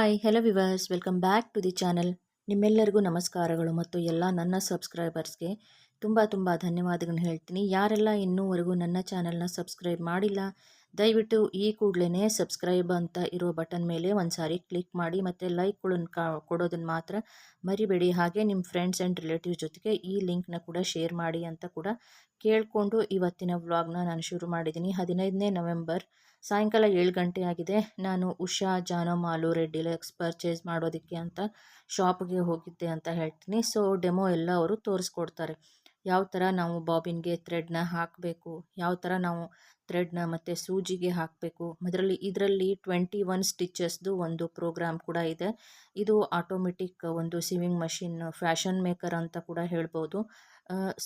Hi hello viewers welcome back to the channel ನಿಮ್ಮೆಲ್ಲರಿಗೂ ನಮಸ್ಕಾರಗಳು ಮತ್ತು ಎಲ್ಲ ನನ್ನ ಸಬ್ಸ್ಕ್ರೈಬರ್ಸ್ಗೆ ತುಂಬ ತುಂಬ ಧನ್ಯವಾದಗಳನ್ನ ಹೇಳ್ತೀನಿ. ಯಾರೆಲ್ಲ ಇನ್ನೂವರೆಗೂ ನನ್ನ ಚಾನಲ್ನ ಸಬ್ಸ್ಕ್ರೈಬ್ ಮಾಡಿಲ್ಲ ದಯವಿಟ್ಟು ಈ ಕೂಡಲೇ ಸಬ್ಸ್ಕ್ರೈಬ್ ಅಂತ ಇರೋ ಬಟನ್ ಮೇಲೆ ಒಂದು ಸಾರಿ ಕ್ಲಿಕ್ ಮಾಡಿ ಮತ್ತು ಲೈಕ್ಗಳನ್ನು ಕಾ ಕೊಡೋದನ್ನು ಮಾತ್ರ ಮರಿಬೇಡಿ. ಹಾಗೆ ನಿಮ್ಮ ಫ್ರೆಂಡ್ಸ್ ಆ್ಯಂಡ್ ರಿಲೇಟಿವ್ ಜೊತೆಗೆ ಈ ಲಿಂಕ್ನ ಕೂಡ ಶೇರ್ ಮಾಡಿ ಅಂತ ಕೂಡ ಕೇಳಿಕೊಂಡು ಇವತ್ತಿನ ವ್ಲಾಗ್ನ ನಾನು ಶುರು ಮಾಡಿದ್ದೀನಿ. ಹದಿನೈದನೇ ನವೆಂಬರ್ ಸಾಯಂಕಾಲ ಏಳು ಗಂಟೆ ಆಗಿದೆ. ನಾನು ಉಷಾ ಜಾನೋಮಾಲು ರೆಡ್ ಡಿಲಕ್ಸ್ ಪರ್ಚೇಸ್ ಮಾಡೋದಕ್ಕೆ ಅಂತ ಶಾಪ್ಗೆ ಹೋಗಿದ್ದೆ ಅಂತ ಹೇಳ್ತೀನಿ. ಸೊ, ಡೆಮೋ ಎಲ್ಲ ಅವರು ತೋರಿಸ್ಕೊಡ್ತಾರೆ. ಯಾವ ಥರ ನಾವು ಬಾಬಿನ್ಗೆ ಥ್ರೆಡ್ನ ಹಾಕಬೇಕು ಯಾವ ಥರ ನಾವು ಥ್ರೆಡ್ನ ಮತ್ತು ಸೂಜಿಗೆ ಹಾಕಬೇಕು. ಅದರಲ್ಲಿ ಇದರಲ್ಲಿ ಟ್ವೆಂಟಿ ಒನ್ ಸ್ಟಿಚಸ್ದು ಒಂದು ಪ್ರೋಗ್ರಾಮ್ ಕೂಡ ಇದೆ. ಇದು ಆಟೋಮೆಟಿಕ್ ಒಂದು ಸಿವಿಂಗ್ ಮಷಿನ್ ಫ್ಯಾಷನ್ ಮೇಕರ್ ಅಂತ ಕೂಡ ಹೇಳ್ಬೋದು.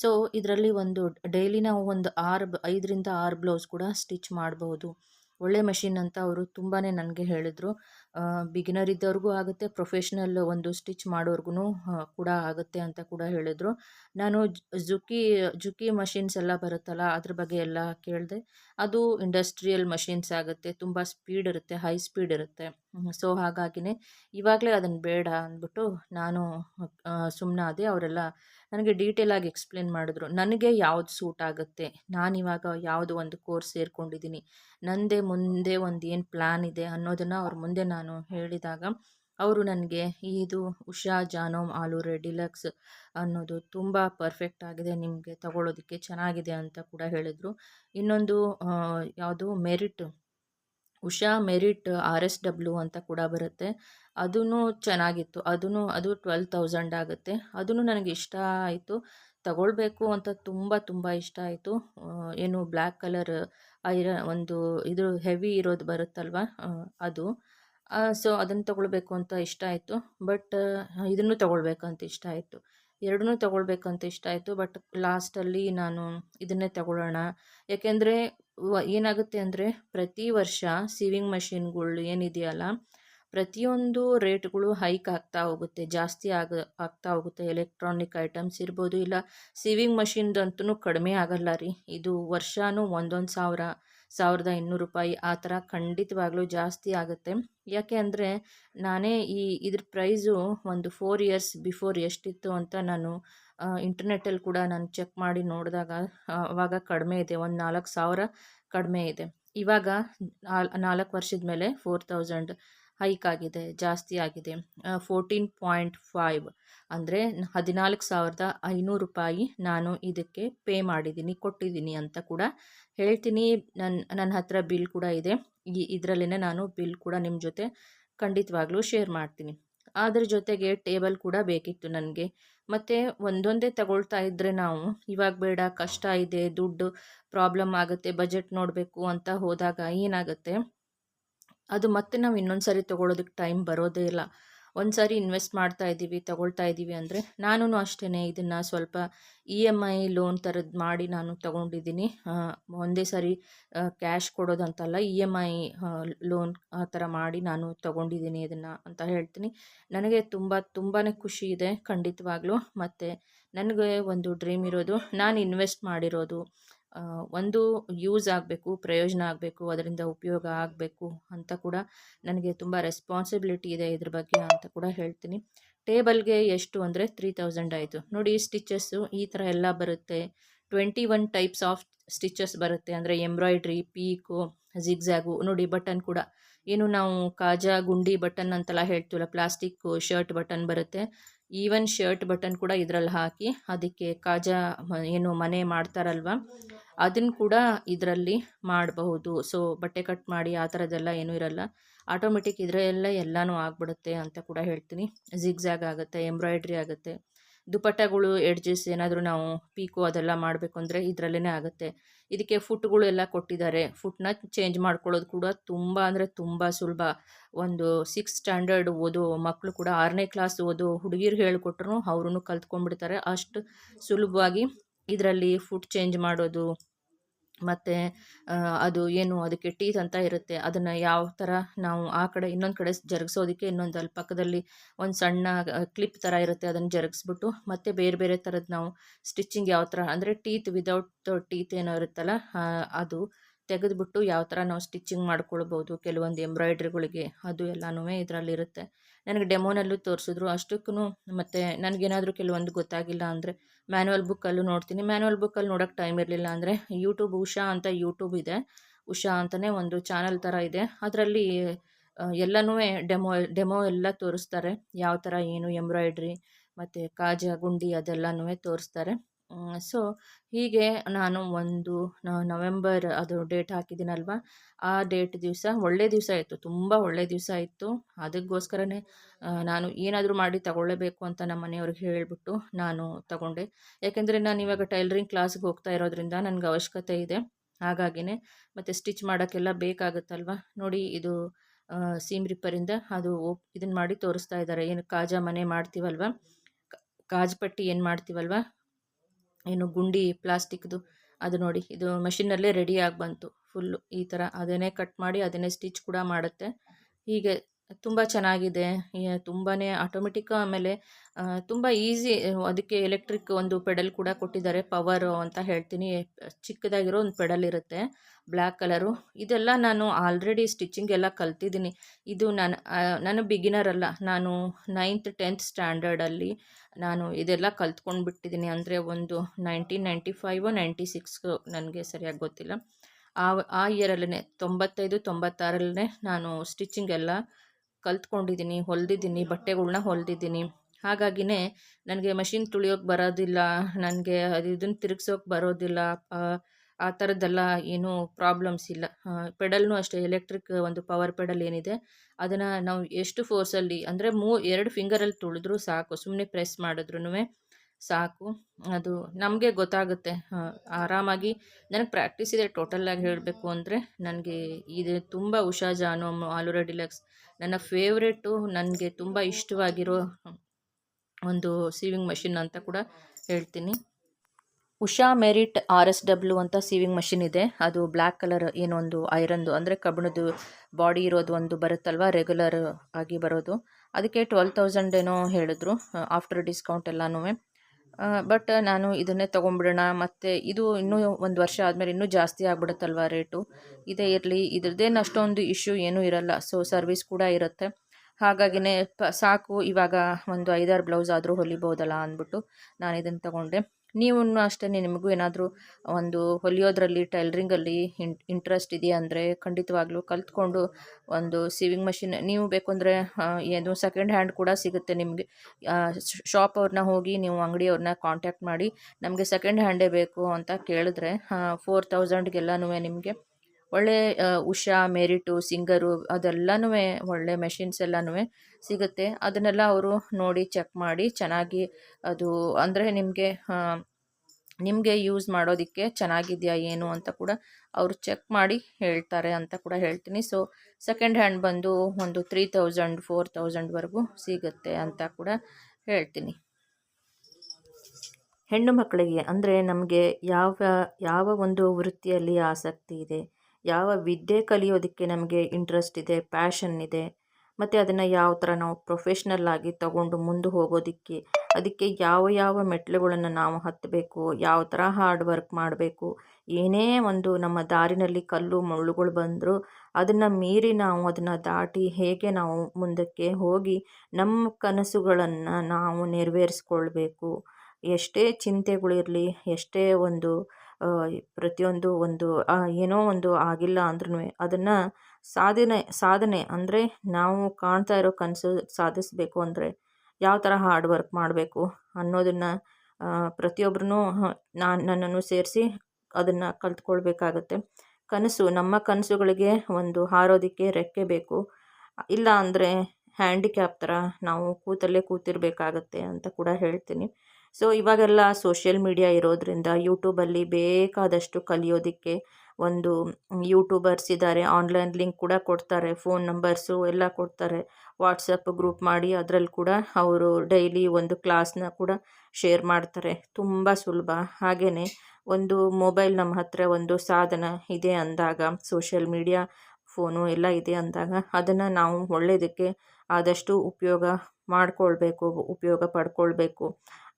ಸೊ ಇದರಲ್ಲಿ ಒಂದು ಡೈಲಿ ನಾವು ಒಂದು ಆರು ಐದರಿಂದ ಆರು ಬ್ಲೌಸ್ ಕೂಡ ಸ್ಟಿಚ್ ಮಾಡಬಹುದು ಒಳ್ಳೆ ಮಷಿನ್ ಅಂತ ಅವರು ತುಂಬಾ ನನಗೆ ಹೇಳಿದರು. ಬಿಗಿನರ್ ಇದ್ದವ್ರಿಗೂ ಆಗುತ್ತೆ ಪ್ರೊಫೆಷ್ನಲ್ ಒಂದು ಸ್ಟಿಚ್ ಮಾಡೋರ್ಗು ಕೂಡ ಆಗುತ್ತೆ ಅಂತ ಕೂಡ ಹೇಳಿದರು. ನಾನು ಜುಕಿ ಜುಕಿ ಮಷಿನ್ಸ್ ಎಲ್ಲ ಬರುತ್ತಲ್ಲ, ಅದ್ರ ಬಗ್ಗೆ ಎಲ್ಲ ಕೇಳಿದೆ. ಅದು ಇಂಡಸ್ಟ್ರಿಯಲ್ ಮಷಿನ್ಸ್ ಆಗುತ್ತೆ, ತುಂಬ ಸ್ಪೀಡ್ ಇರುತ್ತೆ, ಹೈ ಸ್ಪೀಡ್ ಇರುತ್ತೆ. ಸೊ ಹಾಗಾಗಿನೇ ಇವಾಗಲೇ ಅದನ್ನು ಬೇಡ ಅಂದ್ಬಿಟ್ಟು ನಾನು ಸುಮ್ಮನಾದೆ ಅವರೆಲ್ಲ ನನಗೆ ಡೀಟೇಲಾಗಿ ಎಕ್ಸ್ಪ್ಲೇನ್ ಮಾಡಿದ್ರು. ನನಗೆ ಯಾವ್ದು ಸೂಟ್ ಆಗುತ್ತೆ? ನಾನು ಇವಾಗ ಯಾವುದು ಒಂದು ಕೋರ್ಸ್ ಸೇರ್ಕೊಂಡಿದ್ದೀನಿ? ನನ್ನದೇ ಮುಂದೆ ಒಂದು ಏನು ಪ್ಲ್ಯಾನ್ ಇದೆ ಅನ್ನೋದನ್ನು ಅವ್ರ ಮುಂದೆ ನಾನು ಹೇಳಿದಾಗ ಅವರು ನನಗೆ ಇದು ಉಷಾ ಜಾನೋಮ್ ಆಲೂ ಡಿಲಕ್ಸ್ ಅನ್ನೋದು ತುಂಬ ಪರ್ಫೆಕ್ಟ್ ಆಗಿದೆ, ನಿಮಗೆ ತಗೊಳ್ಳೋದಕ್ಕೆ ಚೆನ್ನಾಗಿದೆ ಅಂತ ಕೂಡ ಹೇಳಿದರು. ಇನ್ನೊಂದು ಯಾವುದು? Merit. Usha merit R S W ಅಂತ ಕೂಡ ಬರುತ್ತೆ. ಅದೂ ಚೆನ್ನಾಗಿತ್ತು. ಅದೂ ಅದು ಟ್ವೆಲ್ ತೌಸಂಡ್ ಆಗುತ್ತೆ. ಅದೂ ನನಗೆ ಇಷ್ಟ ಆಯಿತು. ತಗೊಳ್ಬೇಕು ಅಂತ ತುಂಬ ತುಂಬ ಇಷ್ಟ ಆಯಿತು. ಏನು ಬ್ಲ್ಯಾಕ್ ಕಲರ್ ಐರ, ಒಂದು ಇದು ಹೆವಿ ಇರೋದು ಬರುತ್ತಲ್ವ? ಅದು. ಸೊ ಅದನ್ನು ತೊಗೊಳ್ಬೇಕು ಅಂತ ಇಷ್ಟ ಆಯಿತು. ಬಟ್ ಇದನ್ನು ತೊಗೊಳ್ಬೇಕಂತ ಇಷ್ಟ ಆಯಿತು. ಎರಡನ್ನೂ ತೊಗೊಳ್ಬೇಕಂತ ಇಷ್ಟ ಆಯಿತು. ಬಟ್ ಲಾಸ್ಟಲ್ಲಿ ನಾನು ಇದನ್ನೇ ತಗೊಳ್ಳೋಣ. ಯಾಕೆಂದರೆ ಏನಾಗುತ್ತೆ ಅಂದರೆ, ಪ್ರತಿ ವರ್ಷ ಸಿವಿಂಗ್ ಮಷಿನ್ಗಳು ಏನಿದೆಯಲ್ಲ, ಪ್ರತಿಯೊಂದು ರೇಟ್ಗಳು ಹೈಕ್ ಆಗ್ತಾ ಹೋಗುತ್ತೆ. ಜಾಸ್ತಿ ಆಗ, ಆಗ್ತಾ ಹೋಗುತ್ತೆ. ಎಲೆಕ್ಟ್ರಾನಿಕ್ ಐಟಮ್ಸ್ ಇರ್ಬೋದು, ಇಲ್ಲ ಸಿವಿಂಗ್ ಮಷಿನ್ದಂತೂ ಕಡಿಮೆ ಆಗಲ್ಲ ರೀ. ಇದು ವರ್ಷವೂ ಒಂದೊಂದು ಸಾವಿರ ಸಾವಿರದ ಇನ್ನೂರು ರೂಪಾಯಿ ಆ ಥರ ಖಂಡಿತವಾಗ್ಲೂ ಜಾಸ್ತಿ ಆಗುತ್ತೆ. ಯಾಕೆ ಅಂದರೆ ನಾನೇ ಈ ಇದ್ರ ಪ್ರೈಸು ಒಂದು ಫೋರ್ ಇಯರ್ಸ್ ಬಿಫೋರ್ ಎಷ್ಟಿತ್ತು ಅಂತ ನಾನು ಇಂಟರ್ನೆಟ್ಟಲ್ಲಿ ಕೂಡ ನಾನು ಚೆಕ್ ಮಾಡಿ ನೋಡಿದಾಗ ಅವಾಗ ಕಡಿಮೆ ಇದೆ, ಒಂದು ನಾಲ್ಕು ಸಾವಿರ ಕಡಿಮೆ ಇದೆ. ಇವಾಗ ನಾಲ್ಕು ವರ್ಷದ ಮೇಲೆ ಫೋರ್ ತೌಸಂಡ್ ಹೈಕ್ ಆಗಿದೆ, ಜಾಸ್ತಿ ಆಗಿದೆ. ಫೋರ್ಟೀನ್ ಪಾಯಿಂಟ್ ಫೈವ್ ಅಂದರೆ ಹದಿನಾಲ್ಕು ಸಾವಿರದ ಐನೂರು ರೂಪಾಯಿ ನಾನು ಇದಕ್ಕೆ ಪೇ ಮಾಡಿದ್ದೀನಿ, ಕೊಟ್ಟಿದ್ದೀನಿ ಅಂತ ಕೂಡ ಹೇಳ್ತೀನಿ. ನನ್ನ ನನ್ನ ಹತ್ರ ಬಿಲ್ ಕೂಡ ಇದೆ. ಈ ಇದರಲ್ಲೇ ನಾನು ಬಿಲ್ ಕೂಡ ನಿಮ್ಮ ಜೊತೆ ಖಂಡಿತವಾಗ್ಲೂ ಶೇರ್ ಮಾಡ್ತೀನಿ. ಅದ್ರ ಜೊತೆಗೆ ಟೇಬಲ್ ಕೂಡ ಬೇಕಿತ್ತು ನನಗೆ. ಮತ್ತು ಒಂದೊಂದೇ ತಗೊಳ್ತಾ ಇದ್ದರೆ ನಾವು ಇವಾಗ ಬೇಡ, ಕಷ್ಟ ಇದೆ, ದುಡ್ಡು ಪ್ರಾಬ್ಲಮ್ ಆಗುತ್ತೆ ಬಜೆಟ್ ನೋಡಬೇಕು ಅಂತ ಹೋದಾಗ ಏನಾಗುತ್ತೆ? ಅದು ಮತ್ತೆ ನಾವು ಇನ್ನೊಂದು ಸಾರಿ ತೊಗೊಳೋದಕ್ಕೆ ಟೈಮ್ ಬರೋದೇ ಇಲ್ಲ. ಒಂದು ಸಾರಿ ಇನ್ವೆಸ್ಟ್ ಮಾಡ್ತಾ ಇದ್ದೀವಿ, ತೊಗೊಳ್ತಾ ಇದ್ದೀವಿ ಅಂದರೆ ನಾನು ಅಷ್ಟೇ ಇದನ್ನು ಸ್ವಲ್ಪ ಇ ಎಂ ಐ ಲೋನ್ ಥರದ್ದು ಮಾಡಿ ನಾನು ತೊಗೊಂಡಿದ್ದೀನಿ. ಒಂದೇ ಸಾರಿ ಕ್ಯಾಶ್ ಕೊಡೋದಂತಲ್ಲ ಇ ಎಂ ಐ ಲೋನ್ ಆ ಥರ ಮಾಡಿ ನಾನು ತೊಗೊಂಡಿದ್ದೀನಿ ಇದನ್ನು ಅಂತ ಹೇಳ್ತೀನಿ. ನನಗೆ ತುಂಬ ತುಂಬಾ ಖುಷಿ ಇದೆ ಖಂಡಿತವಾಗ್ಲೂ. ಮತ್ತು ನನಗೆ ಒಂದು ಡ್ರೀಮ್ ಇರೋದು, ನಾನು ಇನ್ವೆಸ್ಟ್ ಮಾಡಿರೋದು ಒಂದು ಯೂಸ್ ಆಗಬೇಕು, ಪ್ರಯೋಜನ ಆಗಬೇಕು, ಅದರಿಂದ ಉಪಯೋಗ ಆಗಬೇಕು ಅಂತ ಕೂಡ ನನಗೆ ತುಂಬ ರೆಸ್ಪಾನ್ಸಿಬಿಲಿಟಿ ಇದೆ ಇದ್ರ ಬಗ್ಗೆ ಅಂತ ಕೂಡ ಹೇಳ್ತೀನಿ. ಟೇಬಲ್ಗೆ ಎಷ್ಟು ಅಂದರೆ ತ್ರೀ ತೌಸಂಡ್ ಆಯಿತು. ನೋಡಿ ಸ್ಟಿಚಸ್ಸು ಈ ಥರ ಎಲ್ಲ ಬರುತ್ತೆ. Twenty one types of stitches ಬರುತ್ತೆ. ಅಂದರೆ ಎಂಬ್ರಾಯ್ಡ್ರಿ ಪೀಕು ಜಿಗ್ಝ್ಯಾಗು ನೋಡಿ ಬಟನ್ ಕೂಡ. ಏನು ನಾವು ಕಾಜಾ, ಗುಂಡಿ ಬಟನ್ ಅಂತೆಲ್ಲ ಹೇಳ್ತೀವಲ್ಲ ಪ್ಲಾಸ್ಟಿಕ್ ಶರ್ಟ್ ಬಟನ್ ಬರುತ್ತೆ. ಈವನ್ ಶರ್ಟ್ ಬಟನ್ ಕೂಡ ಇದರಲ್ಲಿ ಹಾಕಿ ಅದಕ್ಕೆ ಕಾಜಾ ಏನು ಮನೆ ಮಾಡ್ತಾರಲ್ವ ಅದನ್ನು ಕೂಡ ಇದರಲ್ಲಿ ಮಾಡಬಹುದು. ಸೊ ಬಟ್ಟೆ ಕಟ್ ಮಾಡಿ ಆ ಥರದ್ದೆಲ್ಲ ಏನೂ ಇರಲ್ಲ. ಆಟೋಮೆಟಿಕ್ ಇದರೆಲ್ಲ ಎಲ್ಲನೂ ಆಗಿಬಿಡುತ್ತೆ ಅಂತ ಕೂಡ ಹೇಳ್ತೀನಿ. ಜಿಗ್ಝ್ಯಾಗ್ ಆಗುತ್ತೆ ಎಂಬ್ರಾಯ್ಡ್ರಿ ಆಗುತ್ತೆ. ದುಪಟ್ಟಗಳು ಎಡ್ಜಸ್ ಏನಾದರೂ ನಾವು ಪೀಕು ಅದೆಲ್ಲ ಮಾಡಬೇಕು ಅಂದರೆ ಇದರಲ್ಲೇ ಆಗುತ್ತೆ. ಇದಕ್ಕೆ ಫುಟ್ಗಳು ಎಲ್ಲ ಕೊಟ್ಟಿದ್ದಾರೆ. ಫುಟ್ನ ಚೇಂಜ್ ಮಾಡ್ಕೊಳ್ಳೋದು ಕೂಡ ತುಂಬ ಅಂದರೆ ತುಂಬ ಸುಲಭ. ಒಂದು ಸಿಕ್ಸ್ ಸ್ಟ್ಯಾಂಡರ್ಡ್ ಓದೋ ಮಕ್ಕಳು ಕೂಡ ಆರನೇ ಕ್ಲಾಸ್ ಓದೋ ಹುಡುಗಿರು ಹೇಳಿಕೊಟ್ರು ಅವ್ರೂ ಕಲ್ತ್ಕೊಂಡ್ಬಿಡ್ತಾರೆ. ಅಷ್ಟು ಸುಲಭವಾಗಿ ಇದರಲ್ಲಿ ಫುಡ್ ಚೇಂಜ್ ಮಾಡೋದು ಮತ್ತು ಅದು ಏನು ಅದಕ್ಕೆ ಟೀತ್ ಅಂತ ಇರುತ್ತೆ. ಅದನ್ನು ಯಾವ ಥರ ನಾವು ಆ ಕಡೆ ಇನ್ನೊಂದು ಕಡೆ ಜರುಗಿಸೋದಕ್ಕೆ ಇನ್ನೊಂದು ಅಲ್ಲಿ ಪಕ್ಕದಲ್ಲಿ ಒಂದು ಸಣ್ಣ ಕ್ಲಿಪ್ ಥರ ಇರುತ್ತೆ ಅದನ್ನು ಜರುಗಿಸ್ಬಿಟ್ಟು. ಮತ್ತು ಬೇರೆ ಬೇರೆ ಥರದ್ದು ನಾವು ಸ್ಟಿಚ್ಚಿಂಗ್ ಯಾವ ಥರ ಅಂದರೆ ಟೀತ್ ವಿದೌಟ್ ಟೀತ್ ಏನೋ ಇರುತ್ತಲ್ಲ ಅದು ತೆಗೆದುಬಿಟ್ಟು ಯಾವ ಥರ ನಾವು ಸ್ಟಿಚ್ಚಿಂಗ್ ಮಾಡ್ಕೊಳ್ಬೋದು. ಕೆಲವೊಂದು ಎಂಬ್ರಾಯ್ಡ್ರಿಗಳಿಗೆ ಅದು ಎಲ್ಲನೂ ಇದರಲ್ಲಿರುತ್ತೆ ನನಗೆ ಡೆಮೋನಲ್ಲೂ ತೋರಿಸಿದ್ರು. ಅಷ್ಟಕ್ಕೂ ಮತ್ತು ನನಗೇನಾದರೂ ಕೆಲವೊಂದು ಗೊತ್ತಾಗಿಲ್ಲ ಅಂದರೆ ಮ್ಯಾನುವಲ್ ಬುಕ್ಕಲ್ಲೂ ನೋಡ್ತೀನಿ. ಮ್ಯಾನುವಲ್ ಬುಕ್ಕಲ್ಲಿ ನೋಡೋಕ್ಕೆ ಟೈಮ್ ಇರಲಿಲ್ಲ ಅಂದರೆ ಯೂಟ್ಯೂಬ್ ಉಷಾ ಅಂತ ಯೂಟ್ಯೂಬ್ ಇದೆ. ಉಷಾ ಅಂತಲೇ ಒಂದು ಚಾನಲ್ ಥರ ಇದೆ. ಅದರಲ್ಲಿ ಎಲ್ಲನೂ ಡೆಮೋ ಡೆಮೋ ಎಲ್ಲ ತೋರಿಸ್ತಾರೆ. ಯಾವ ಥರ ಏನು ಎಂಬ್ರಾಯ್ಡ್ರಿ ಮತ್ತು ಕಾಜ ಗುಂಡಿ ಅದೆಲ್ಲನೂ ತೋರಿಸ್ತಾರೆ. ಸೊ ಹೀಗೆ ನಾನು ಒಂದು ನವೆಂಬರ್ ಅದು ಡೇಟ್ ಹಾಕಿದ್ದೀನಲ್ವ? ಆ ಡೇಟ್ ದಿವಸ ಒಳ್ಳೆ ದಿವಸ ಇತ್ತು, ತುಂಬ ಒಳ್ಳೆ ದಿವಸ ಇತ್ತು. ಅದಕ್ಕೋಸ್ಕರನೇ ನಾನು ಏನಾದರೂ ಮಾಡಿ ತಗೊಳ್ಳೇಬೇಕು ಅಂತ ನಮ್ಮ ಮನೆಯವ್ರಿಗೆ ಹೇಳಿಬಿಟ್ಟು ನಾನು ತಗೊಂಡೆ. ಯಾಕೆಂದರೆ ನಾನು ಇವಾಗ ಟೈಲರಿಂಗ್ ಕ್ಲಾಸ್ಗೆ ಹೋಗ್ತಾ ಇರೋದ್ರಿಂದ ನನಗೆ ಅವಶ್ಯಕತೆ ಇದೆ. ಹಾಗಾಗಿನೇ ಮತ್ತು ಸ್ಟಿಚ್ ಮಾಡೋಕ್ಕೆಲ್ಲ ಬೇಕಾಗುತ್ತಲ್ವ? ನೋಡಿ ಇದು ಸೀಮ್ ರಿಪ್ಪರಿಂದ ಅದು ಇದನ್ನು ಮಾಡಿ ತೋರಿಸ್ತಾ ಇದ್ದಾರೆ. ಏನು ಕಾಜಾ ಮನೆ ಮಾಡ್ತೀವಲ್ವ? ಕಾಜು ಪಟ್ಟಿ ಏನು ಮಾಡ್ತೀವಲ್ವ? ಏನು ಗುಂಡಿ ಪ್ಲಾಸ್ಟಿಕ್ದು ಅದು ನೋಡಿ, ಇದು ಮಷಿನ್ನಲ್ಲೇ ರೆಡಿಯಾಗಿ ಬಂತು, ಫುಲ್ಲು ಈ ಥರ. ಅದನ್ನೇ ಕಟ್ ಮಾಡಿ, ಅದನ್ನೇ ಸ್ಟಿಚ್ ಕೂಡ ಮಾಡುತ್ತೆ. ಹೀಗೆ ತುಂಬ ಚೆನ್ನಾಗಿದೆ. ತುಂಬಾ ಆಟೋಮೆಟಿಕ್ ಆಮೇಲೆ ತುಂಬ ಈಸಿ ಅದಕ್ಕೆ ಎಲೆಕ್ಟ್ರಿಕ್ ಒಂದು ಪೆಡಲ್ ಕೂಡ ಕೊಟ್ಟಿದ್ದಾರೆ. ಪವರು ಅಂತ ಹೇಳ್ತೀನಿ. ಚಿಕ್ಕದಾಗಿರೋ ಒಂದು ಪೆಡಲ್ ಇರುತ್ತೆ. ಬ್ಲ್ಯಾಕ್ ಕಲರು ಇದೆಲ್ಲ ನಾನು ಆಲ್ರೆಡಿ ಸ್ಟಿಚಿಂಗ್ ಎಲ್ಲ ಕಲ್ತಿದ್ದೀನಿ. ಇದು ನಾನು ನಾನು ಬಿಗಿನರ್ ಅಲ್ಲ. ನಾನು ನೈನ್ತ್ ಟೆಂತ್ ಸ್ಟ್ಯಾಂಡರ್ಡಲ್ಲಿ ನಾನು ಇದೆಲ್ಲ ಕಲ್ತ್ಕೊಂಡು ಬಿಟ್ಟಿದ್ದೀನಿ ಅಂದರೆ ಒಂದು nineteen ninety five ninety six ನನಗೆ ಸರಿಯಾಗಿ ಗೊತ್ತಿಲ್ಲ. ಆ ಆ ಇಯರಲ್ಲೇ ತೊಂಬತ್ತೈದು, ತೊಂಬತ್ತಾರಲ್ಲೇ ನಾನು ಸ್ಟಿಚಿಂಗ್ ಎಲ್ಲ ಕಲ್ತ್ಕೊಂಡಿದ್ದೀನಿ, ಹೊಲ್ದಿದ್ದೀನಿ, ಬಟ್ಟೆಗಳ್ನ ಹೊಲ್ದಿದ್ದೀನಿ. ಹಾಗಾಗಿನೇ ನನಗೆ ಮಷಿನ್ ತುಳಿಯೋಕೆ ಬರೋದಿಲ್ಲ, ನನಗೆ ಅದು ಇದನ್ನು ತಿರುಗ್ಸೋಕೆ ಬರೋದಿಲ್ಲ, ಆ ಥರದ್ದೆಲ್ಲ ಏನೂ ಪ್ರಾಬ್ಲಮ್ಸ್ ಇಲ್ಲ. ಪೆಡಲ್ನೂ ಅಷ್ಟೇ, ಎಲೆಕ್ಟ್ರಿಕ್ ಒಂದು ಪವರ್ ಪೆಡಲ್ ಏನಿದೆ, ಅದನ್ನು ನಾವು ಎಷ್ಟು ಫೋರ್ಸಲ್ಲಿ, ಅಂದರೆ ಮೂ, ಎರಡು ಫಿಂಗರಲ್ಲಿ ತುಳಿದ್ರೂ ಸಾಕು ಸುಮ್ಮನೆ ಪ್ರೆಸ್ ಮಾಡಿದ್ರೂ ಸಾಕು. ಅದು ನಮಗೆ ಗೊತ್ತಾಗುತ್ತೆ. ಆರಾಮಾಗಿ ನನಗೆ ಪ್ರಾಕ್ಟೀಸ್ ಇದೆ ಟೋಟಲಾಗಿ ಹೇಳಬೇಕು ಅಂದರೆ ನನಗೆ ಇದು ತುಂಬ ಉಷಾ ಜಾನು ಆಲೂರ ಡಿಲಕ್ಸ್ ನನ್ನ ಫೇವ್ರೇಟು ನನಗೆ ತುಂಬ ಇಷ್ಟವಾಗಿರೋ ಒಂದು ಸೀವಿಂಗ್ ಮಷಿನ್ ಅಂತ ಕೂಡ ಹೇಳ್ತೀನಿ. Usha merit R S W ಅಂತ ಸೀವಿಂಗ್ ಮಷಿನ್ ಇದೆ. ಅದು ಬ್ಲ್ಯಾಕ್ ಕಲರ್ ಏನೊಂದು ಐರನ್ದು ಅಂದರೆ ಕಬ್ಬಿಣದ್ದು ಬಾಡಿ ಇರೋದು ಒಂದು ಬರುತ್ತಲ್ವ ರೆಗ್ಯುಲರ್ ಆಗಿ ಬರೋದು. ಅದಕ್ಕೆ ಟ್ವೆಲ್ ತೌಸಂಡ್ ಏನೋ ಹೇಳಿದ್ರು ಆಫ್ಟರ್ ಡಿಸ್ಕೌಂಟ್ ಎಲ್ಲನೂ ಬಟ್ ನಾನು ಇದನ್ನೇ ತೊಗೊಂಡ್ಬಿಡೋಣ. ಮತ್ತು ಇದು ಇನ್ನೂ ಒಂದು ವರ್ಷ ಆದಮೇಲೆ ಇನ್ನೂ ಜಾಸ್ತಿ ಆಗ್ಬಿಡುತ್ತಲ್ವ ರೇಟು? ಇದೇ ಇರಲಿ. ಇದ್ರದ್ದೇನು ಅಷ್ಟೊಂದು ಇಶ್ಯೂ ಏನೂ ಇರಲ್ಲ. ಸೊ ಸರ್ವಿಸ್ ಕೂಡ ಇರುತ್ತೆ. ಹಾಗಾಗಿನೇ ಸಾಕು. ಇವಾಗ ಒಂದು ಐದಾರು ಬ್ಲೌಸ್ ಆದರೂ ಹೊಲಿಬೋದಲ್ಲ ಅಂದ್ಬಿಟ್ಟು ನಾನು ಇದನ್ನು ತೊಗೊಂಡೆ. ನೀವು ಅಷ್ಟೇ ನಿಮಗೂ ಏನಾದರೂ ಒಂದು ಹೊಲಿಯೋದ್ರಲ್ಲಿ, ಟೈಲ್ರಿಂಗಲ್ಲಿ ಇಂಟ್ರೆಸ್ಟ್ ಇದೆಯಾ ಅಂದರೆ ಖಂಡಿತವಾಗ್ಲೂ ಕಲ್ತ್ಕೊಂಡು ಒಂದು ಸೀವಿಂಗ್ ಮಷಿನ್ ನೀವು ಬೇಕು ಅಂದರೆ ಏನು ಸೆಕೆಂಡ್ ಹ್ಯಾಂಡ್ ಕೂಡ ಸಿಗುತ್ತೆ ನಿಮಗೆ. ಶಾಪ್ ಅವ್ರನ್ನ ಹೋಗಿ ನೀವು ಅಂಗಡಿಯವ್ರನ್ನ ಕಾಂಟ್ಯಾಕ್ಟ್ ಮಾಡಿ, ನಮಗೆ ಸೆಕೆಂಡ್ ಹ್ಯಾಂಡೇ ಬೇಕು ಅಂತ ಕೇಳಿದ್ರೆ ಫೋರ್ ತೌಸಂಡ್ಗೆಲ್ಲನೂ ನಿಮಗೆ. ಒಳ್ಳೆ ಉಷಾ, ಮೆರಿಟು, ಸಿಂಗರು ಅದೆಲ್ಲನೂ ಒಳ್ಳೆ ಮೆಷಿನ್ಸ್ ಎಲ್ಲನೂ ಸಿಗುತ್ತೆ. ಅದನ್ನೆಲ್ಲ ಅವರು ನೋಡಿ ಚೆಕ್ ಮಾಡಿ ಚೆನ್ನಾಗಿ ಅದು ಅಂದರೆ ನಿಮಗೆ ನಿಮಗೆ ಯೂಸ್ ಮಾಡೋದಕ್ಕೆ ಚೆನ್ನಾಗಿದೆಯಾ ಏನು ಅಂತ ಕೂಡ ಅವರು ಚೆಕ್ ಮಾಡಿ ಹೇಳ್ತಾರೆ ಅಂತ ಕೂಡ ಹೇಳ್ತೀನಿ. ಸೊ ಸೆಕೆಂಡ್ ಹ್ಯಾಂಡ್ ಬಂದು ಒಂದು ತ್ರೀ ತೌಸಂಡ್ ಫೋರ್ ತೌಸಂಡ್ವರೆಗೂ ಸಿಗುತ್ತೆ ಅಂತ ಕೂಡ ಹೇಳ್ತೀನಿ. ಹೆಣ್ಣು ಮಕ್ಕಳಿಗೆ ಅಂದರೆ ನಮಗೆ ಯಾವ ಯಾವ ಒಂದು ವೃತ್ತಿಯಲ್ಲಿ ಆಸಕ್ತಿ ಇದೆ? ಯಾವ ವಿದ್ಯೆ ಕಲಿಯೋದಕ್ಕೆ ನಮಗೆ ಇಂಟ್ರೆಸ್ಟ್ ಇದೆ ಪ್ಯಾಷನ್ ಇದೆ, ಮತ್ತು ಅದನ್ನು ಯಾವ ಥರ ನಾವು ಪ್ರೊಫೆಷ್ನಲ್ ಆಗಿ ತಗೊಂಡು ಮುಂದೆ ಹೋಗೋದಕ್ಕೆ, ಅದಕ್ಕೆ ಯಾವ ಯಾವ ಮೆಟ್ಲುಗಳನ್ನು ನಾವು ಹತ್ತಬೇಕು, ಯಾವ ಥರ ಹಾರ್ಡ್ ವರ್ಕ್ ಮಾಡಬೇಕು, ಏನೇ ಒಂದು ನಮ್ಮ ದಾರಿನಲ್ಲಿ ಕಲ್ಲು ಮುಳ್ಳುಗಳು ಬಂದರೂ ಅದನ್ನು ಮೀರಿ ನಾವು ಅದನ್ನು ದಾಟಿ ಹೇಗೆ ನಾವು ಮುಂದಕ್ಕೆ ಹೋಗಿ ನಮ್ಮ ಕನಸುಗಳನ್ನು ನಾವು ನೆರವೇರಿಸ್ಕೊಳ್ಬೇಕು, ಎಷ್ಟೇ ಚಿಂತೆಗಳಿರಲಿ, ಎಷ್ಟೇ ಒಂದು ಪ್ರತಿಯೊಂದು ಒಂದು ಏನೋ ಒಂದು ಆಗಿಲ್ಲ ಅಂದ್ರೂ ಅದನ್ನು ಸಾಧನೆ ಸಾಧನೆ ಅಂದರೆ ನಾವು ಕಾಣ್ತಾ ಇರೋ ಕನಸು ಸಾಧಿಸಬೇಕು ಅಂದರೆ ಯಾವ ಥರ ಹಾರ್ಡ್ ವರ್ಕ್ ಮಾಡಬೇಕು ಅನ್ನೋದನ್ನು ಪ್ರತಿಯೊಬ್ಬರೂ ನಾನು, ನನ್ನನ್ನು ಸೇರಿಸಿ ಅದನ್ನು ಕಲ್ತ್ಕೊಳ್ಬೇಕಾಗತ್ತೆ. ಕನಸು, ನಮ್ಮ ಕನಸುಗಳಿಗೆ ಒಂದು ಹಾರೋದಕ್ಕೆ ರೆಕ್ಕೆ ಬೇಕು. ಇಲ್ಲ ಅಂದರೆ ಹ್ಯಾಂಡಿಕ್ಯಾಪ್ ಥರ ನಾವು ಕೂತಲ್ಲೇ ಕೂತಿರಬೇಕಾಗತ್ತೆ ಅಂತ ಕೂಡ ಹೇಳ್ತೀನಿ. ಸೊ ಇವಾಗೆಲ್ಲ ಸೋಷಿಯಲ್ ಮೀಡಿಯಾ ಇರೋದ್ರಿಂದ ಯೂಟ್ಯೂಬಲ್ಲಿ ಬೇಕಾದಷ್ಟು ಕಲಿಯೋದಕ್ಕೆ ಒಂದು ಯೂಟ್ಯೂಬರ್ಸ್ ಇದ್ದಾರೆ ಆನ್ಲೈನ್ ಲಿಂಕ್ ಕೂಡ ಕೊಡ್ತಾರೆ ಫೋನ್ ನಂಬರ್ಸು ಎಲ್ಲ ಕೊಡ್ತಾರೆ. ವಾಟ್ಸಪ್ ಗ್ರೂಪ್ ಮಾಡಿ ಅದರಲ್ಲಿ ಕೂಡ ಅವರು ಡೈಲಿ ಒಂದು ಕ್ಲಾಸ್ನ ಕೂಡ ಶೇರ್ ಮಾಡ್ತಾರೆ. ತುಂಬ ಸುಲಭ. ಹಾಗೆಯೇ ಒಂದು ಮೊಬೈಲ್ ನಮ್ಮ ಹತ್ತಿರ ಒಂದು ಸಾಧನ ಇದೆ ಅಂದಾಗ ಸೋಷಿಯಲ್ ಮೀಡಿಯಾ ಫೋನು ಎಲ್ಲ ಇದೆ ಅಂದಾಗ ಅದನ್ನು ನಾವು ಒಳ್ಳೆಯದಕ್ಕೆ ಆದಷ್ಟು ಉಪಯೋಗ ಮಾಡಿಕೊಳ್ಬೇಕು, ಉಪಯೋಗ ಪಡ್ಕೊಳ್ಬೇಕು.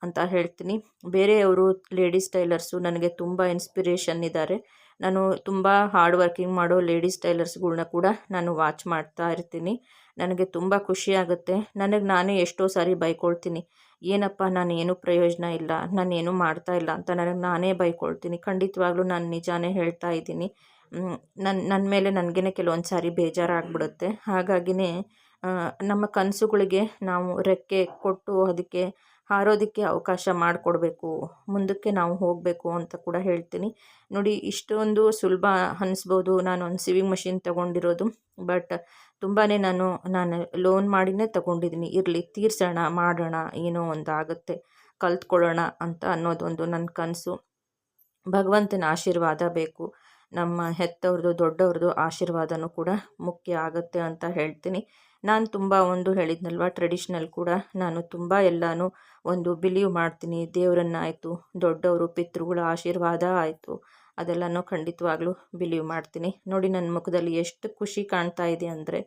ಅಂತ ಹೇಳ್ತೀನಿ. ಬೇರೆಯವರು ಲೇಡೀಸ್ ಟೈಲರ್ಸು ನನಗೆ ತುಂಬ ಇನ್ಸ್ಪಿರೇಷನ್ ಇದ್ದಾರೆ. ನಾನು ತುಂಬ ಹಾರ್ಡ್ ವರ್ಕಿಂಗ್ ಮಾಡೋ ಲೇಡೀಸ್ ಟೈಲರ್ಸ್ಗಳ್ನ ಕೂಡ ನಾನು ವಾಚ್ ಮಾಡ್ತಾ ಇರ್ತೀನಿ. ನನಗೆ ತುಂಬ ಖುಷಿ ಆಗುತ್ತೆ. ನನಗೆ ನಾನೇ ಎಷ್ಟೋ ಸಾರಿ ಬೈಕೊಳ್ತೀನಿ. ಏನಪ್ಪ, ನಾನು ಏನೂ ಪ್ರಯೋಜನ ಇಲ್ಲ, ನಾನು ಏನೂ ಮಾಡ್ತಾ ಇಲ್ಲ ಅಂತ ನನಗೆ ನಾನೇ ಬೈಕೊಳ್ತೀನಿ. ಖಂಡಿತವಾಗ್ಲೂ ನಾನು ನಿಜಾನೇ ಹೇಳ್ತಾ ಇದ್ದೀನಿ. ನನ್ನ ನನ್ನ ಮೇಲೆ ನನಗೇ ಕೆಲವೊಂದು ಸಾರಿ ಬೇಜಾರಾಗ್ಬಿಡುತ್ತೆ. ಹಾಗಾಗಿನೇ ನಮ್ಮ ಕನಸುಗಳಿಗೆ ನಾವು ರೆಕ್ಕೆ ಕೊಟ್ಟು ಅದಕ್ಕೆ ಹಾರೋದಕ್ಕೆ ಅವಕಾಶ ಮಾಡಿಕೊಡ್ಬೇಕು, ಮುಂದಕ್ಕೆ ನಾವು ಹೋಗಬೇಕು ಅಂತ ಕೂಡ ಹೇಳ್ತೀನಿ. ನೋಡಿ, ಇಷ್ಟೊಂದು ಸುಲಭ ಅನ್ನಿಸ್ಬೋದು ನಾನು ಒಂದು ಸಿವಿಂಗ್ ಮಷಿನ್ ತೊಗೊಂಡಿರೋದು ಬಟ್ ತುಂಬಾ ನಾನು ನಾನು ಲೋನ್ ಮಾಡಿನೇ ತೊಗೊಂಡಿದ್ದೀನಿ. ಇರಲಿ, ತೀರ್ಸೋಣ, ಮಾಡೋಣ, ಏನೋ ಒಂದು ಆಗುತ್ತೆ, ಕಲ್ತ್ಕೊಳ್ಳೋಣ ಅಂತ ಅನ್ನೋದೊಂದು ನನ್ನ ಕನಸು. ಭಗವಂತನ ಆಶೀರ್ವಾದ ಬೇಕು. ನಮ್ಮ ಹೆತ್ತವ್ರದ್ದು, ದೊಡ್ಡವ್ರದ್ದು ಆಶೀರ್ವಾದನೂ ಕೂಡ ಮುಖ್ಯ ಆಗುತ್ತೆ ಅಂತ ಹೇಳ್ತೀನಿ. ನಾನು ತುಂಬ ಒಂದು ಹೇಳಿದ್ನಲ್ವ ಟ್ರೆಡಿಷ್ನಲ್ ಕೂಡ. ನಾನು ತುಂಬ ಎಲ್ಲನೂ ಒಂದು ಬಿಲೀವ್ ಮಾಡ್ತೀನಿ, ದೇವರನ್ನಾಯಿತು, ದೊಡ್ಡವರು, ಪಿತೃಗಳ, ಆಶೀರ್ವಾದ ಆಯಿತು. ಅದೆಲ್ಲನೂ ಖಂಡಿತವಾಗ್ಲೂ ಬಿಲೀವ್ ಮಾಡ್ತೀನಿ. ನೋಡಿ ನನ್ನ ಮುಖದಲ್ಲಿ ಎಷ್ಟು ಖುಷಿ ಕಾಣ್ತಾ ಇದೆ ಅಂದರೆ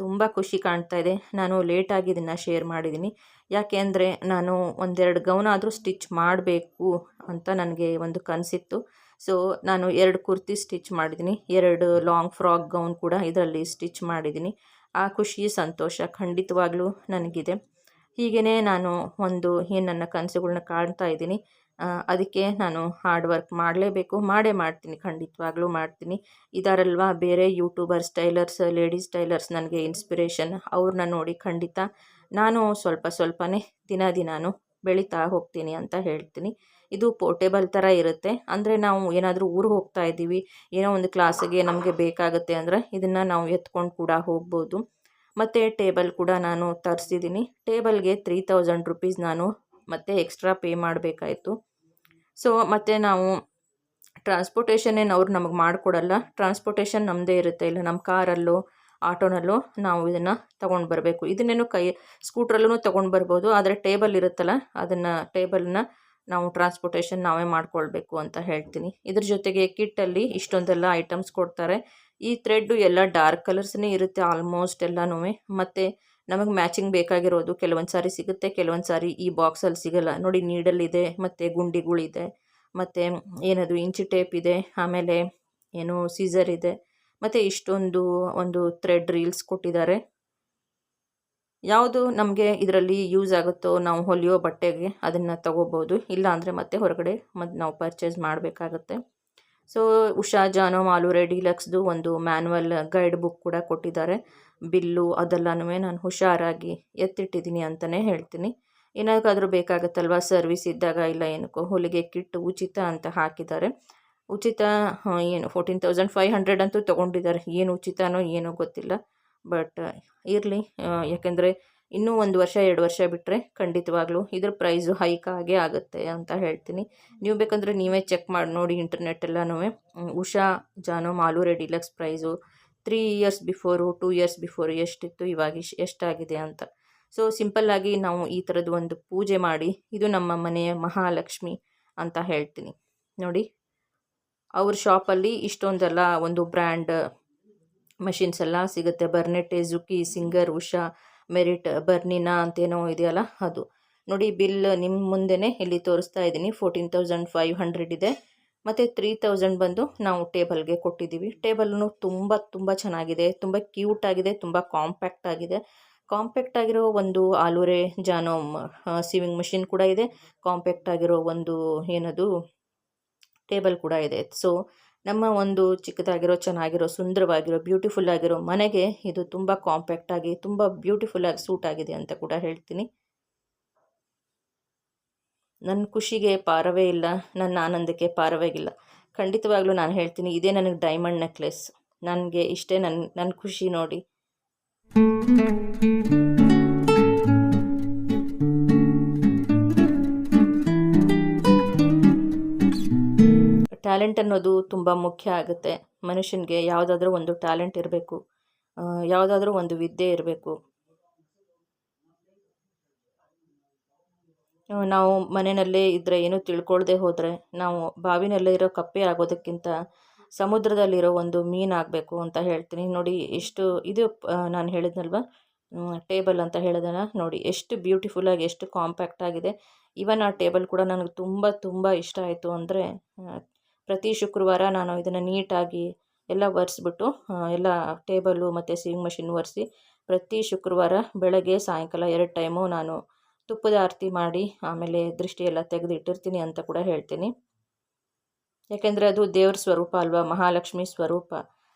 ತುಂಬ ಖುಷಿ ಕಾಣ್ತಾ ಇದೆ. ನಾನು ಲೇಟಾಗಿ ಇದನ್ನು ಶೇರ್ ಮಾಡಿದ್ದೀನಿ ಯಾಕೆ ಅಂದರೆ ನಾನು ಒಂದೆರಡು ಗೌನ್ ಆದರೂ ಸ್ಟಿಚ್ ಮಾಡಬೇಕು ಅಂತ ನನಗೆ ಒಂದು ಕನಸಿತ್ತು. ಸೊ ನಾನು ಎರಡು ಕುರ್ತಿ ಸ್ಟಿಚ್ ಮಾಡಿದ್ದೀನಿ ಎರಡು ಲಾಂಗ್ ಫ್ರಾಕ್ ಗೌನ್ ಕೂಡ ಇದರಲ್ಲಿ ಸ್ಟಿಚ್ ಮಾಡಿದ್ದೀನಿ ಆ ಖುಷಿ ಸಂತೋಷ ಖಂಡಿತವಾಗ್ಲೂ ನನಗಿದೆ. ಹೀಗೇ ನಾನು ಒಂದು ಏನು ನನ್ನ ಕನಸುಗಳನ್ನ ಕಾಣ್ತಾ ಇದ್ದೀನಿ. ಅದಕ್ಕೆ ನಾನು ಹಾರ್ಡ್ ವರ್ಕ್ ಮಾಡಲೇಬೇಕು. ಮಾಡೇ ಮಾಡ್ತೀನಿ, ಖಂಡಿತವಾಗ್ಲೂ ಮಾಡ್ತೀನಿ. ಇದಾರಲ್ವ, ಬೇರೆ ಯೂಟ್ಯೂಬರ್ಸ್ ಟೈಲರ್ಸ್ ಲೇಡೀಸ್ ಟೈಲರ್ಸ್ ನನಗೆ ಇನ್ಸ್ಪಿರೇಷನ್ ಅವ್ರನ್ನ ನೋಡಿ ಖಂಡಿತ ನಾನು ಸ್ವಲ್ಪ ಸ್ವಲ್ಪನೇ ದಿನ ದಿನಾನು ಬೆಳೀತಾ ಹೋಗ್ತೀನಿ ಅಂತ ಹೇಳ್ತೀನಿ. ಇದು ಪೋರ್ಟೇಬಲ್ ಥರ ಇರುತ್ತೆ. ಅಂದರೆ ನಾವು ಏನಾದರೂ ಊರಿಗೆ ಹೋಗ್ತಾ ಇದ್ದೀವಿ, ಏನೋ ಒಂದು ಕ್ಲಾಸಿಗೆ ನಮಗೆ ಬೇಕಾಗುತ್ತೆ ಅಂದರೆ ಇದನ್ನು ನಾವು ಎತ್ಕೊಂಡು ಕೂಡ ಹೋಗ್ಬೋದು. ಮತ್ತು ಟೇಬಲ್ ಕೂಡ ನಾನು ತರಿಸಿದ್ದೀನಿ ಟೇಬಲ್ಗೆ ತ್ರೀ ತೌಸಂಡ್ ರುಪೀಸ್ ನಾನು ಮತ್ತೆ ಎಕ್ಸ್ಟ್ರಾ ಪೇ ಮಾಡಬೇಕಾಯಿತು. ಸೊ ಮತ್ತು ನಾವು ಟ್ರಾನ್ಸ್ಪೋರ್ಟೇಷನ್ ಏನು ಅವ್ರು ನಮಗೆ ಮಾಡಿಕೊಡಲ್ಲ. ಟ್ರಾನ್ಸ್ಪೋರ್ಟೇಷನ್ ನಮ್ಮದೇ ಇರುತ್ತೆ. ಇಲ್ಲ ನಮ್ಮ ಕಾರಲ್ಲೋ, ಆಟೋನಲ್ಲೋ ನಾವು ಇದನ್ನು ತೊಗೊಂಡು ಬರಬೇಕು. ಇದನ್ನೇನು ಕೈ ಸ್ಕೂಟ್ರಲ್ಲೂ ತೊಗೊಂಡು ಬರ್ಬೋದು. ಆದರೆ ಟೇಬಲ್ ಇರುತ್ತಲ್ಲ, ಅದನ್ನು, ಟೇಬಲ್ನ ನಾವು ಟ್ರಾನ್ಸ್ಪೋರ್ಟೇಷನ್ ನಾವೇ ಮಾಡಿಕೊಳ್ಬೇಕು ಅಂತ ಹೇಳ್ತೀನಿ. ಇದ್ರ ಜೊತೆಗೆ ಕಿಟ್ಟಲ್ಲಿ ಇಷ್ಟೊಂದೆಲ್ಲ ಐಟಮ್ಸ್ ಕೊಡ್ತಾರೆ. ಈ ಥ್ರೆಡ್ಡು ಎಲ್ಲ ಡಾರ್ಕ್ ಕಲರ್ಸ್ನೇ ಇರುತ್ತೆ ಆಲ್ಮೋಸ್ಟ್ ಎಲ್ಲನೂ ಮತ್ತು ನಮಗೆ ಮ್ಯಾಚಿಂಗ್ ಬೇಕಾಗಿರೋದು ಕೆಲವೊಂದು ಸಾರಿ ಸಿಗುತ್ತೆ, ಕೆಲವೊಂದು ಸಾರಿ ಈ ಬಾಕ್ಸಲ್ಲಿ ಸಿಗಲ್ಲ. ನೋಡಿ ನೀಡಲ್ ಇದೆ, ಮತ್ತು ಗುಂಡಿಗಳಿದೆ ಮತ್ತು ಏನದು ಇಂಚಿ ಟೇಪ್ ಇದೆ, ಆಮೇಲೆ ಏನು ಸೀಸರ್ ಇದೆ. ಮತ್ತು ಇಷ್ಟೊಂದು ಒಂದು ಥ್ರೆಡ್ ರೀಲ್ಸ್ ಕೊಟ್ಟಿದ್ದಾರೆ. ಯಾವುದು ನಮಗೆ ಇದರಲ್ಲಿ ಯೂಸ್ ಆಗುತ್ತೋ ನಾವು ಹೊಲಿಯೋ ಬಟ್ಟೆಗೆ ಅದನ್ನು ತಗೋಬೋದು. ಇಲ್ಲ ಅಂದರೆ ಮತ್ತೆ ಹೊರಗಡೆ ಮತ್ತು ನಾವು ಪರ್ಚೇಸ್ ಮಾಡಬೇಕಾಗತ್ತೆ. ಸೊ ಉಷಾ, ಜಾನೋ ಮಾಲೂರೆ ಡಿಲಕ್ಸ್ದು ಒಂದು ಮ್ಯಾನ್ಯಲ್ ಗೈಡ್ ಬುಕ್ ಕೂಡ ಕೊಟ್ಟಿದ್ದಾರೆ. ಬಿಲ್ಲು ಅದೆಲ್ಲನೂ ನಾನು ಹುಷಾರಾಗಿ ಎತ್ತಿಟ್ಟಿದ್ದೀನಿ ಅಂತಲೇ ಹೇಳ್ತೀನಿ. ಏನಾದರೂ ಬೇಕಾಗುತ್ತಲ್ವ? ಸರ್ವಿಸ್ ಇದ್ದಾಗ ಇಲ್ಲ ಏನಕ್ಕೋ ಹೊಲಿಗೆ ಕಿಟ್ ಉಚಿತ ಅಂತ ಹಾಕಿದ್ದಾರೆ. ಉಚಿತ ಏನು ಫೋರ್ಟೀನ್ ತೌಸಂಡ್ ಫೈವ್ ಹಂಡ್ರೆಡ್ ಅಂತೂ ತೊಗೊಂಡಿದ್ದಾರೆ. ಏನು ಉಚಿತನೋ ಏನೋ ಗೊತ್ತಿಲ್ಲ. ಬಟ್ ಇರಲಿ ಯಾಕೆಂದರೆ ಇನ್ನೂ ಒಂದು ವರ್ಷ, ಎರಡು ವರ್ಷ ಬಿಟ್ಟರೆ ಖಂಡಿತವಾಗ್ಲೂ ಇದ್ರ ಪ್ರೈಸು ಹೈಕ್ ಆಗೇ ಆಗುತ್ತೆ ಅಂತ ಹೇಳ್ತೀನಿ. ನೀವು ಬೇಕಂದರೆ ನೀವೇ ಚೆಕ್ ಮಾಡಿ, ನೋಡಿ ಇಂಟರ್ನೆಟ್ ಎಲ್ಲನೂ. Usha, Janome Allure deluxe price three years before two years before ಎಷ್ಟಿತ್ತು, ಇವಾಗ ಎಷ್ಟಾಗಿದೆ ಅಂತ. ಸೊ ಸಿಂಪಲ್ಲಾಗಿ ನಾವು ಈ ಥರದ್ದು ಒಂದು ಪೂಜೆ ಮಾಡಿ, ಇದು ನಮ್ಮ ಮನೆಯ ಮಹಾಲಕ್ಷ್ಮಿ ಅಂತ ಹೇಳ್ತೀನಿ. ನೋಡಿ, ಅವ್ರ ಶಾಪಲ್ಲಿ ಇಷ್ಟೊಂದೆಲ್ಲ ಒಂದು ಬ್ರ್ಯಾಂಡ್ ಮಷಿನ್ಸ್ ಎಲ್ಲ ಸಿಗುತ್ತೆ. Bernette Juki Singer Usha Merit Bernina ಅಂತೇನೋ ಇದೆಯಲ್ಲ ಅದು. ನೋಡಿ, ಬಿಲ್ ನಿಮ್ಮ ಮುಂದೆನೇ ಇಲ್ಲಿ ತೋರಿಸ್ತಾ ಇದ್ದೀನಿ. ಫೋರ್ಟೀನ್ ತೌಸಂಡ್ ಫೈವ್ ಹಂಡ್ರೆಡ್ ಇದೆ. ಮತ್ತು ತ್ರೀ ತೌಸಂಡ್ ಬಂದು ನಾವು ಟೇಬಲ್ಗೆ ಕೊಟ್ಟಿದ್ದೀವಿ. ಟೇಬಲ್ನು ತುಂಬ ತುಂಬ ಚೆನ್ನಾಗಿದೆ. ತುಂಬ ಕ್ಯೂಟ್ ಆಗಿದೆ. ತುಂಬ ಕಾಂಪ್ಯಾಕ್ಟ್ ಆಗಿದೆ. ಕಾಂಪ್ಯಾಕ್ಟ್ ಆಗಿರೋ ಒಂದು ಆಲೂರೆ ಜಾನೋ ಸಿವಿಂಗ್ ಮಷಿನ್ ಕೂಡ ಇದೆ. ಕಾಂಪ್ಯಾಕ್ಟ್ ಆಗಿರೋ ಒಂದು ಏನದು ಟೇಬಲ್ ಕೂಡ ಇದೆ. ಸೊ ನಮ್ಮ ಒಂದು ಚಿಕ್ಕದಾಗಿರೋ, ಚೆನ್ನಾಗಿರೋ, ಸುಂದರವಾಗಿರೋ ಬ್ಯೂಟಿಫುಲ್ ಆಗಿರೋ ಮನೆಗೆ ಇದು ತುಂಬ ಕಾಂಪ್ಯಾಕ್ಟ್ ಆಗಿ, ತುಂಬ ಬ್ಯೂಟಿಫುಲ್ಲಾಗಿ ಸೂಟ್ ಆಗಿದೆ ಅಂತ ಕೂಡ ಹೇಳ್ತೀನಿ. ನನ್ನ ಖುಷಿಗೆ ಪಾರವೇ ಇಲ್ಲ, ನನ್ನ ಆನಂದಕ್ಕೆ ಪಾರವೇ ಇಲ್ಲ. ಖಂಡಿತವಾಗ್ಲೂ ನಾನು ಹೇಳ್ತೀನಿ, ಇದೇ ನನಗೆ ಡೈಮಂಡ್ ನೆಕ್ಲೆಸ್ ನನಗೆ ಇಷ್ಟೇ ನನ್ನ ನನ್ನ ಖುಷಿ ನೋಡಿ. ಟ್ಯಾಲೆಂಟ್ ಅನ್ನೋದು ತುಂಬ ಮುಖ್ಯ ಆಗುತ್ತೆ. ಮನುಷ್ಯನಿಗೆ ಯಾವುದಾದ್ರೂ ಒಂದು ಟ್ಯಾಲೆಂಟ್ ಇರಬೇಕು. ಯಾವುದಾದ್ರೂ ಒಂದು ವಿದ್ಯೆ ಇರಬೇಕು. ನಾವು ಮನೆಯಲ್ಲೇ ಇದ್ದರೆ ಏನೂ ತಿಳ್ಕೊಳ್ದೆ ಹೋದರೆ ನಾವು ಬಾವಿನಲ್ಲೇ ಇರೋ ಕಪ್ಪೆ ಆಗೋದಕ್ಕಿಂತ ಸಮುದ್ರದಲ್ಲಿರೋ ಒಂದು ಮೀನು ಆಗಬೇಕು ಅಂತ ಹೇಳ್ತೀನಿ. ನೋಡಿ, ಎಷ್ಟು ಇದು ನಾನು ಹೇಳಿದ್ನಲ್ವ? ಟೇಬಲ್ ಅಂತ ಹೇಳಿದನ ನೋಡಿ. ಎಷ್ಟು ಬ್ಯೂಟಿಫುಲ್ಲಾಗಿ ಎಷ್ಟು ಕಾಂಪ್ಯಾಕ್ಟ್ ಆಗಿದೆ. ಇವನ್ ಆ ಟೇಬಲ್ ಕೂಡ ನನಗೆ ತುಂಬ ತುಂಬ ಇಷ್ಟ ಆಯಿತು ಅಂದರೆ ಪ್ರತಿ ಶುಕ್ರವಾರ ನಾನು ಇದನ್ನು ನೀಟಾಗಿ ಎಲ್ಲ ಒರೆಸ್ಬಿಟ್ಟು ಎಲ್ಲ ಟೇಬಲ್ಲು ಮತ್ತು ಸೀವಿಂಗ್ ಮಷಿನ್ ಒರೆಸಿ ಪ್ರತಿ ಶುಕ್ರವಾರ ಬೆಳಗ್ಗೆ ಸಾಯಂಕಾಲ ಎರಡು ಟೈಮು ನಾನು ತುಪ್ಪದ ಆರತಿ ಮಾಡಿ ಆಮೇಲೆ ದೃಷ್ಟಿ ಎಲ್ಲ ತೆಗೆದಿಟ್ಟಿರ್ತೀನಿ ಅಂತ ಕೂಡ ಹೇಳ್ತೀನಿ. ಯಾಕೆಂದರೆ ಅದು ದೇವ್ರ ಸ್ವರೂಪ ಅಲ್ವಾ, ಮಹಾಲಕ್ಷ್ಮಿ ಸ್ವರೂಪ.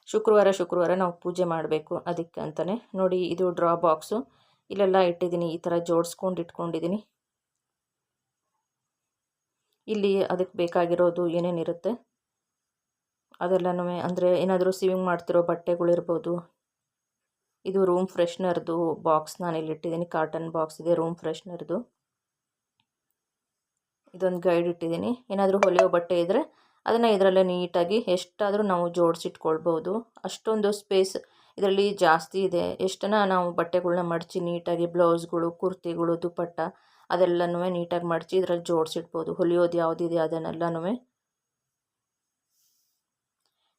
ಶುಕ್ರವಾರ ಶುಕ್ರವಾರ ನಾವು ಪೂಜೆ ಮಾಡಬೇಕು ಅದಕ್ಕೆ ಅಂತಲೇ ನೋಡಿ ಇದು ಡ್ರಾ ಬಾಕ್ಸು ಇಲ್ಲೆಲ್ಲ ಇಟ್ಟಿದ್ದೀನಿ, ಈ ಥರ ಜೋಡಿಸ್ಕೊಂಡು ಇಟ್ಕೊಂಡಿದ್ದೀನಿ. ಇಲ್ಲಿ ಅದಕ್ಕೆ ಬೇಕಾಗಿರೋದು ಏನೇನಿರುತ್ತೆ ಅದೆಲ್ಲನೂ ಅಂದರೆ ಏನಾದರೂ ಸಿವಿಂಗ್ ಮಾಡ್ತಿರೋ ಬಟ್ಟೆಗಳಿರ್ಬೋದು ಇದು ರೂಮ್ ಫ್ರೆಶ್ನರ್ದು ಬಾಕ್ಸ್ ನಾನು ಇಲ್ಲಿ ಇಟ್ಟಿದ್ದೀನಿ ಕಾಟನ್ ಬಾಕ್ಸ್ ಇದೆ ರೂಮ್ ಫ್ರೆಶ್ನರ್ದು ಇದೊಂದು ಗೈಡ್ ಇಟ್ಟಿದ್ದೀನಿ. ಏನಾದರೂ ಹೊಲಿಯೋ ಬಟ್ಟೆ ಇದ್ದರೆ ಅದನ್ನು ಇದರಲ್ಲೇ ನೀಟಾಗಿ ಎಷ್ಟಾದರೂ ನಾವು ಜೋಡಿಸಿಟ್ಕೊಳ್ಬೋದು. ಅಷ್ಟೊಂದು ಸ್ಪೇಸ್ ಇದರಲ್ಲಿ ಜಾಸ್ತಿ ಇದೆ. ಎಷ್ಟನ್ನ ನಾವು ಬಟ್ಟೆಗಳನ್ನ ಮಡಚಿ ನೀಟಾಗಿ ಬ್ಲೌಸ್ಗಳು ಕುರ್ತಿಗಳು ದುಪ್ಪಟ್ಟ ಅದೆಲ್ಲನೂ ನೀಟಾಗಿ ಮಡಚಿ ಇದರಲ್ಲಿ ಜೋಡಿಸಿಡ್ಬೋದು. ಹೊಲಿಯೋದು ಯಾವುದಿದೆ ಅದನ್ನೆಲ್ಲನೂ.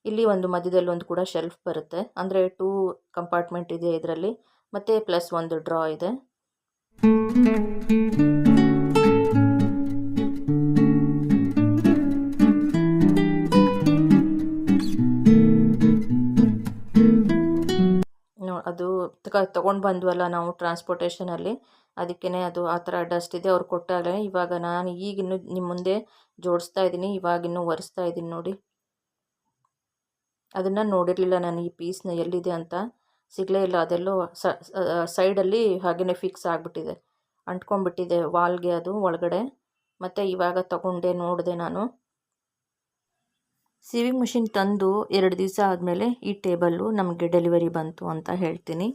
ಇಲ್ಲಿ ಒಂದು ಮಧ್ಯದಲ್ಲಿ ಒಂದು ಕೂಡ ಶೆಲ್ಫ್ ಬರುತ್ತೆ. ಅಂದರೆ ಟೂ ಕಂಪಾರ್ಟ್ಮೆಂಟ್ ಇದೆ ಇದರಲ್ಲಿ. ಮತ್ತು ಪ್ಲಸ್ ಒಂದು ಡ್ರಾ ಇದೆ. ಅದು ತಗೊಂಡು ಬಂದ್ವಲ್ಲ ನಾವು ಟ್ರಾನ್ಸ್ಪೋರ್ಟೇಷನಲ್ಲಿ ಅದಕ್ಕೇ ಅದು ಆ ಥರ ಡಸ್ಟ್ ಇದೆ, ಅವ್ರು ಕೊಟ್ಟಾಗಲೇ ಇವಾಗ ನಾನು ಈಗಿನ್ನು ನಿಮ್ಮ ಮುಂದೆ ಜೋಡಿಸ್ತಾ ಇದ್ದೀನಿ ಇವಾಗಿನ್ನೂ ಒರೆಸ್ತಾ ಇದ್ದೀನಿ ನೋಡಿ. ಅದನ್ನು ನೋಡಿರಲಿಲ್ಲ ನಾನು ಈ ಪೀಸ್ನ ಎಲ್ಲಿದೆ ಅಂತ. ಸಿಗಲೇ ಇಲ್ಲ, ಅದೆಲ್ಲೋ ಸೈಡಲ್ಲಿ ಹಾಗೆಯೇ ಫಿಕ್ಸ್ ಆಗಿಬಿಟ್ಟಿದೆ. ಅಂಟ್ಕೊಂಡ್ಬಿಟ್ಟಿದೆ ವಾಲ್ಗೆ ಅದು ಒಳಗಡೆ. ಮತ್ತು ಇವಾಗ ತಗೊಂಡೆ ನೋಡಿದೆ ನಾನು. ಸಿವಿಂಗ್ ಮಿಷಿನ್ ತಂದು ಎರಡು ದಿವಸ ಆದಮೇಲೆ ಈ ಟೇಬಲ್ಲು ನಮಗೆ ಡೆಲಿವರಿ ಬಂತು ಅಂತ ಹೇಳ್ತೀನಿ.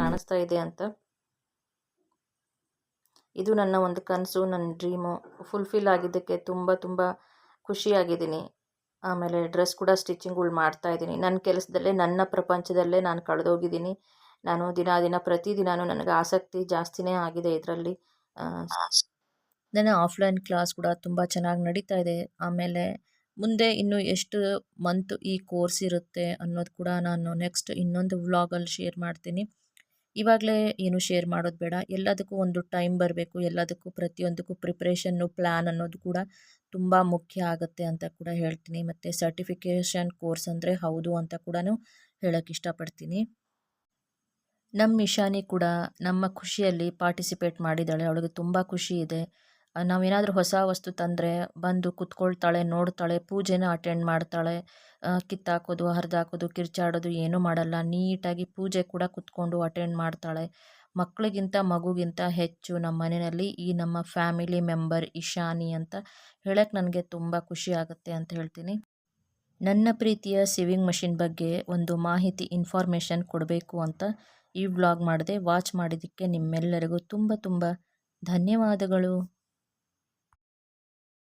ಕಾಣಿಸ್ತಾ ಇದೆ ಅಂತ. ಇದು ನನ್ನ ಒಂದು ಕನಸು, ನನ್ನ ಡ್ರೀಮು. ಫುಲ್ಫಿಲ್ ಆಗಿದ್ದಕ್ಕೆ ತುಂಬ ತುಂಬ ಖುಷಿಯಾಗಿದ್ದೀನಿ. ಆಮೇಲೆ ಡ್ರೆಸ್ ಕೂಡ ಸ್ಟಿಚಿಂಗ್ಗಳು ಮಾಡ್ತಾ ಇದ್ದೀನಿ. ನನ್ನ ಕೆಲಸದಲ್ಲೇ, ನನ್ನ ಪ್ರಪಂಚದಲ್ಲೇ ನಾನು ಕಳೆದೋಗಿದ್ದೀನಿ. ನಾನು ದಿನ ದಿನ ಪ್ರತಿದಿನವೂ ನನಗೆ ಆಸಕ್ತಿ ಜಾಸ್ತಿನೇ ಆಗಿದೆ ಇದರಲ್ಲಿ. ನನ್ನ ಆಫ್ಲೈನ್ ಕ್ಲಾಸ್ ಕೂಡ ತುಂಬ ಚೆನ್ನಾಗಿ ನಡೀತಾ ಇದೆ. ಆಮೇಲೆ ಮುಂದೆ ಇನ್ನು ಎಷ್ಟು ಮಂತ್ ಈ ಕೋರ್ಸ್ ಇರುತ್ತೆ ಅನ್ನೋದು ಕೂಡ ನಾನು ನೆಕ್ಸ್ಟ್ ಇನ್ನೊಂದು ವ್ಲಾಗಲ್ಲಿ ಶೇರ್ ಮಾಡ್ತೀನಿ. ಇವಾಗಲೇ ಏನು ಶೇರ್ ಮಾಡೋದು ಬೇಡ. ಎಲ್ಲದಕ್ಕೂ ಒಂದು ಟೈಮ್ ಬರಬೇಕು. ಎಲ್ಲದಕ್ಕೂ ಪ್ರತಿಯೊಂದಕ್ಕೂ ಪ್ರಿಪ್ರೇಷನ್ನು ಪ್ಲ್ಯಾನ್ ಅನ್ನೋದು ಕೂಡ ತುಂಬ ಮುಖ್ಯ ಆಗುತ್ತೆ ಅಂತ ಕೂಡ ಹೇಳ್ತೀನಿ. ಮತ್ತು ಸರ್ಟಿಫಿಕೇಷನ್ ಕೋರ್ಸ್ ಅಂದರೆ ಹೌದು ಅಂತ ಕೂಡ ಹೇಳೋಕ್ಕೆ ಇಷ್ಟಪಡ್ತೀನಿ. ನಮ್ಮ ಇಶಾನಿ ಕೂಡ ನಮ್ಮ ಖುಷಿಯಲ್ಲಿ ಪಾರ್ಟಿಸಿಪೇಟ್ ಮಾಡಿದ್ದಾಳೆ. ಅವಳಿಗೆ ತುಂಬ ಖುಷಿ ಇದೆ. ನಾವೇನಾದರೂ ಹೊಸ ವಸ್ತು ತಂದರೆ ಬಂದು ಕುತ್ಕೊಳ್ತಾಳೆ, ನೋಡ್ತಾಳೆ, ಪೂಜೆನ ಅಟೆಂಡ್ ಮಾಡ್ತಾಳೆ ಕಿತ್ತಾಕೋದು, ಹರಿದಾಕೋದು, ಕಿರ್ಚಾಡೋದು ಏನೂ ಮಾಡಲ್ಲ. ನೀಟಾಗಿ ಪೂಜೆ ಕೂಡ ಕುತ್ಕೊಂಡು ಅಟೆಂಡ್ ಮಾಡ್ತಾಳೆ. ಮಕ್ಕಳಿಗಿಂತ ಮಗುಗಿಂತ ಹೆಚ್ಚು ನಮ್ಮ ಮನೆಯಲ್ಲಿ ಈ ನಮ್ಮ ಫ್ಯಾಮಿಲಿ ಮೆಂಬರ್ ಇಶಾನಿ ಅಂತ ಹೇಳಕ್ಕೆ ನನಗೆ ತುಂಬ ಖುಷಿ ಆಗುತ್ತೆ ಅಂತ ಹೇಳ್ತೀನಿ. ನನ್ನ ಪ್ರೀತಿಯ ಸಿವಿಂಗ್ ಮಷಿನ್ ಬಗ್ಗೆ ಒಂದು ಮಾಹಿತಿ ಇನ್ಫಾರ್ಮೇಷನ್ ಕೊಡಬೇಕು ಅಂತ ಈ ವ್ಲಾಗ್ ಮಾಡಿದೆ. ವಾಚ್ ಮಾಡಿದ್ದಕ್ಕೆ ನಿಮ್ಮೆಲ್ಲರಿಗೂ ತುಂಬ ತುಂಬ ಧನ್ಯವಾದಗಳು.